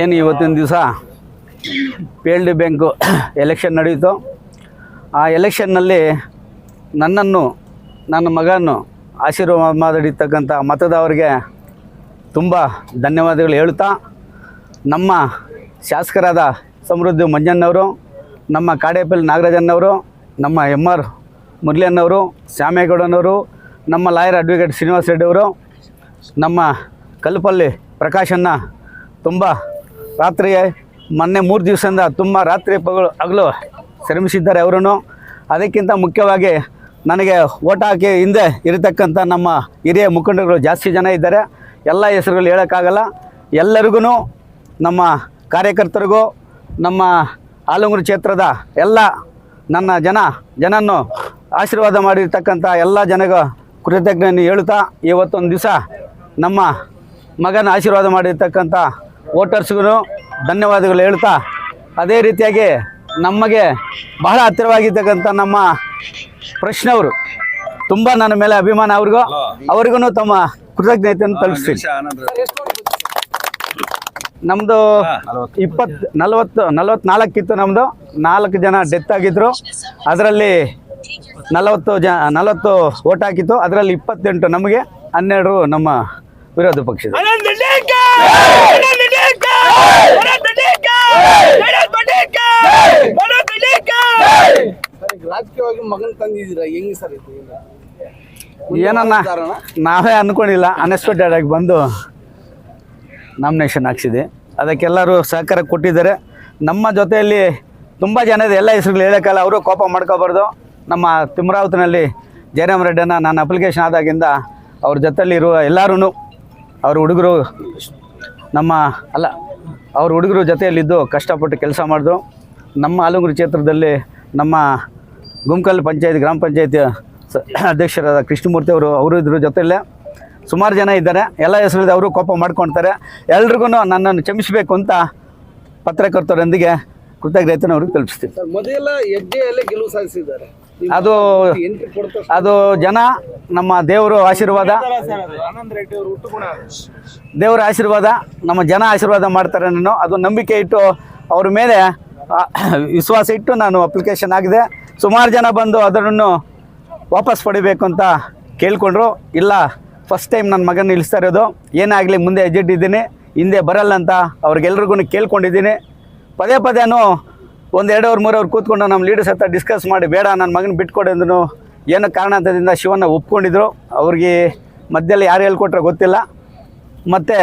ಏನು ಇವತ್ತಿನ ದಿವಸ? P L D bank election ನಡೆಯಿತು ಆ ಎಲೆಕ್ಷನ್ನಲ್ಲಿ ನನ್ನನ್ನು, ನನ್ನ ಮಗನ್ನು ಆಶೀರ್ವಾದ ಮಾಡಿರ್ತಕ್ಕಂಥ ಮತದವರಿಗೆ ತುಂಬ ಧನ್ಯವಾದಗಳು ಹೇಳ್ತಾ, ನಮ್ಮ ಶಾಸಕರಾದ ಸಮೃದ್ಧಿ ಮಂಜಣ್ಣವರು ನಮ್ಮ ಕಾಡೇಪಲ್ಲಿ ನಾಗರಾಜನ್ನವರು ನಮ್ಮ ಎಂ ಆರ್ ಮುರಳಿಯನ್ನವರು ಶ್ಯಾಮೇಗೌಡನವರು ನಮ್ಮ ಲಾಯರ್ ಅಡ್ವೊಕೇಟ್ ಶ್ರೀನಿವಾಸ ರೆಡ್ಡಿಯವರು ನಮ್ಮ ಕಲ್ಪಲ್ಲಿ ಪ್ರಕಾಶನ್ನ ತುಂಬ ರಾತ್ರಿ ಮೊನ್ನೆ ಮೂರು ದಿವಸದಿಂದ ತುಂಬ ರಾತ್ರಿ ಪಗಲು ಹಗಲು ಶ್ರಮಿಸಿದ್ದಾರೆ ಅವರೂ ಅದಕ್ಕಿಂತ ಮುಖ್ಯವಾಗಿ ನನಗೆ ಓಟ್ ಹಾಕಿ ಹಿಂದೆ ಇರತಕ್ಕಂಥ ನಮ್ಮ ಹಿರಿಯ ಮುಖಂಡರುಗಳು ಜಾಸ್ತಿ ಜನ ಇದ್ದಾರೆ. ಎಲ್ಲ ಹೆಸರುಗಳು ಹೇಳೋಕ್ಕಾಗಲ್ಲ. ಎಲ್ಲರಿಗೂ ನಮ್ಮ ಕಾರ್ಯಕರ್ತರಿಗೂ, ನಮ್ಮ ಆಲಂಗೂರು ಕ್ಷೇತ್ರದ ಎಲ್ಲ ನನ್ನ ಜನ, ಜನನ್ನು ಆಶೀರ್ವಾದ ಮಾಡಿರ್ತಕ್ಕಂಥ ಎಲ್ಲ ಜನಗ ಕೃತಜ್ಞನೆ ಹೇಳುತ್ತಾ, ಇವತ್ತೊಂದು ದಿವಸ ನಮ್ಮ ಮಗನ ಆಶೀರ್ವಾದ ಮಾಡಿರ್ತಕ್ಕಂಥ ವೋಟರ್ಸ್ಗೂ ಧನ್ಯವಾದಗಳು ಹೇಳ್ತಾ ಅದೇ ರೀತಿಯಾಗಿ ನಮಗೆ ಬಹಳ ಹತ್ತಿರವಾಗಿರ್ತಕ್ಕಂಥ ನಮ್ಮ ಪ್ರಶ್ನವರು ತುಂಬ ನನ್ನ ಮೇಲೆ ಅಭಿಮಾನ ಅವ್ರಿಗೂ ಅವ್ರಿಗೂ ತಮ್ಮ ಕೃತಜ್ಞತೆಯನ್ನು ತಲುಪಿಸ್ತೀನಿ. ನಮ್ಮದು ಇಪ್ಪತ್ತು ನಲವತ್ತು. ನಲವತ್ನಾಲ್ಕಿತ್ತು ನಮ್ಮದು ನಾಲ್ಕು ಜನ ಡೆತ್ ಆಗಿದ್ರು ಅದರಲ್ಲಿ ನಲವತ್ತು ಜ ನಲವತ್ತು ಓಟ್ ಹಾಕಿತ್ತು ಅದರಲ್ಲಿ ಇಪ್ಪತ್ತೆಂಟು ನಮಗೆ ಹನ್ನೆರಡು ನಮ್ಮ ವಿರೋಧ ಪಕ್ಷದ. ರಾಜಕೀಯವಾಗಿ ಮಗನ್ ತಂದಿದ್ದೀರಾ? ಹೆಂಗ್ ಸರ್ ಇದು? ಏನನ್ನ ನಾವೇ ಅನ್ಕೊಂಡಿಲ್ಲ. ಅನ್ಎಕ್ಸ್ಪೆಕ್ಟೆಡ್ ಆಗಿ ಬಂದು ನಾಮಿನೇಷನ್ ಹಾಕ್ಸಿದೆ ಅದಕ್ಕೆಲ್ಲರೂ ಸಹಕಾರ ಕೊಟ್ಟಿದ್ದಾರೆ. ನಮ್ಮ ಜೊತೆಯಲ್ಲಿ ತುಂಬ ಜನ ಇದೆ ಎಲ್ಲ ಹೆಸರುಗಳು ಹೇಳೋಕ್ಕಲ್ಲ ಅವರು ಕೋಪ ಮಾಡ್ಕೋಬಾರ್ದು. ನಮ್ಮ ತಿಮ್ರಾವತಿನಲ್ಲಿ ಜಯರಾಮ್ ರೆಡ್ಡಿನ ನಾನು ಅಪ್ಲಿಕೇಶನ್ ಆದಾಗಿಂದ ಅವ್ರ ಜೊತೆಲಿರುವ ಎಲ್ಲರೂ ಅವ್ರ ಹುಡುಗರು ನಮ್ಮ ಅಲ್ಲ ಅವ್ರ ಹುಡುಗರು ಜೊತೆಯಲ್ಲಿದ್ದು ಕಷ್ಟಪಟ್ಟು ಕೆಲಸ ಮಾಡಿದ್ರು. ನಮ್ಮ ಆಲಂಗೂರು ಕ್ಷೇತ್ರದಲ್ಲಿ ನಮ್ಮ ಗುಮ್ಕಲ್ ಪಂಚಾಯತ್ ಗ್ರಾಮ ಪಂಚಾಯತಿ ಅಧ್ಯಕ್ಷರಾದ ಕೃಷ್ಣಮೂರ್ತಿ ಅವರು ಅವರು ಇದ್ರ ಜೊತೆಯಲ್ಲೇ ಸುಮಾರು ಜನ ಇದ್ದಾರೆ. ಎಲ್ಲ ಹೆಸರಿದೆ ಅವರು ಕೋಪ ಮಾಡ್ಕೊಳ್ತಾರೆ ಎಲ್ರಿಗೂ ನನ್ನನ್ನು ಕ್ಷಮಿಸಬೇಕು ಅಂತ ಪತ್ರಕರ್ತರೊಂದಿಗೆ ಕೃತಜ್ಞತೆಯನ್ನು ಅವ್ರಿಗೆ ತಲುಪಿಸ್ತೀವಿ ಸರ್ ಮೊದಲ ಹೆಜ್ಜೆಯಲ್ಲೇ ಗೆಲುವು ಸಾಧಿಸಿದ್ದಾರೆ. ಅದು ಅದು ಜನ ನಮ್ಮ ದೇವರು ಆಶೀರ್ವಾದ. ದೇವರ ಆಶೀರ್ವಾದ, ನಮ್ಮ ಜನ ಆಶೀರ್ವಾದ ಮಾಡ್ತಾರೆ ನಾನು ಅದು ನಂಬಿಕೆ ಇಟ್ಟು ಅವ್ರ ಮೇಲೆ ವಿಶ್ವಾಸ ಇಟ್ಟು ನಾನು ಅಪ್ಲಿಕೇಶನ್ ಆಗಿದೆ. ಸುಮಾರು ಜನ ಬಂದು ಅದನ್ನು ವಾಪಸ್ ಪಡಿಬೇಕು ಅಂತ ಕೇಳ್ಕೊಂಡ್ರು. ಇಲ್ಲ ಫಸ್ಟ್ ಟೈಮ್ ನನ್ನ ಮಗನ ನಿಲ್ಲಿಸ್ತಾ ಇರೋದು. ಏನಾಗಲಿ ಮುಂದೆ ಇದ್ದೀನಿ. ಹಿಂದೆ ಬರಲ್ಲ ಅಂತ ಅವ್ರಿಗೆಲ್ರಿಗೂ ಕೇಳ್ಕೊಂಡಿದ್ದೀನಿ. ಪದೇ ಪದೇನು ಒಂದು ಎರಡು ಅವ್ರ ಮೂರು ಅವ್ರು ಕೂತ್ಕೊಂಡು ನಮ್ಮ ಲೀಡರ್ಸ್ ಹತ್ರ ಡಿಸ್ಕಸ್ ಮಾಡಿ, ಬೇಡ ನನ್ನ ಮಗನ ಬಿಟ್ಕೊಡಿ ಅಂದ್ರು ಏನೋ ಕಾರಣಾಂತರದಿಂದ ಶಿವನ ಒಪ್ಕೊಂಡಿದ್ರು ಅವ್ರಿಗೆ ಮಧ್ಯದಲ್ಲಿ ಯಾರು ಹೇಳ್ಕೊಟ್ರೆ ಗೊತ್ತಿಲ್ಲ. ಮತ್ತು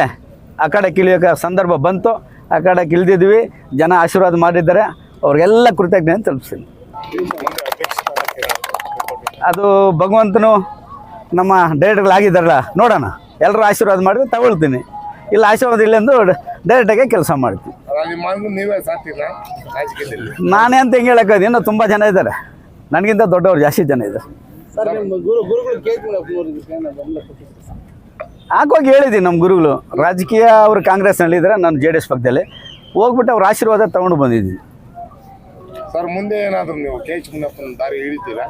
ಆ ಕಡೆ ಕಿಳಿಯೋಕೆ ಸಂದರ್ಭ ಬಂತು. ಆ ಕಡೆ ಇಳಿದಿದ್ವಿ ಜನ ಆಶೀರ್ವಾದ ಮಾಡಿದ್ದಾರೆ. ಅವ್ರಿಗೆಲ್ಲ ಕೃತಜ್ಞತೆ ತಲುಪಿಸ್ತೀನಿ ಅದು ಭಗವಂತನು ನಮ್ಮ ಡೈರೆಕ್ಟ್ಗಳಾಗಿದ್ದಾರಲ್ಲ ನೋಡೋಣ. ಎಲ್ಲರೂ ಆಶೀರ್ವಾದ ಮಾಡಿದ್ರೆ ತಗೊಳ್ತೀನಿ. ಇಲ್ಲ ಆಶೀರ್ವಾದ ಇಲ್ಲ ಎಂದು ಡೈರೆಕ್ಟಾಗೆ ಕೆಲಸ ಮಾಡ್ತೀನಿ ನಾನೇ ಅಂತ ಹೆಂಗೆ ಹೇಳೋಕ್ಕಾಗ ಇನ್ನೂ ತುಂಬ ಜನ ಇದ್ದಾರೆ. ನನಗಿಂತ ದೊಡ್ಡವ್ರು ಜಾಸ್ತಿ ಜನ ಕೊಟ್ಟಿದ್ರು ಹಾಕೋಗಿ ಹೇಳಿದ್ದೀನಿ ನಮ್ಮ ಗುರುಗಳು. ರಾಜಕೀಯ ಅವರು ಕಾಂಗ್ರೆಸ್ನಲ್ಲಿ ಇದ್ದಾರೆ ನಾನು ಜೆ ಡಿ ಎಸ್ ಪಕ್ಕದಲ್ಲಿ. ಹೋಗ್ಬಿಟ್ಟು ಅವ್ರ ಆಶೀರ್ವಾದ ತಗೊಂಡು ಬಂದಿದ್ದೀನಿ. ಸರ್ ಮುಂದೆ ಏನಾದರೂ ನೀವು ಕೆ ಎಚ್ ಮುನ್ನಪ್ಪನ ದಾರಿ ಹಿಡಿತೀರಾ?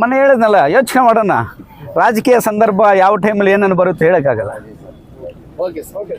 ಮೊನ್ನೆ ಹೇಳಿದ್ನಲ್ಲ ಯೋಚನೆ ಮಾಡೋಣ. ರಾಜಕೀಯ ಸಂದರ್ಭ ಯಾವ ಟೈಮಲ್ಲಿ ಏನೇನು ಬರುತ್ತೆ ಹೇಳೋಕ್ಕಾಗಲ್ಲ. Okay sir okay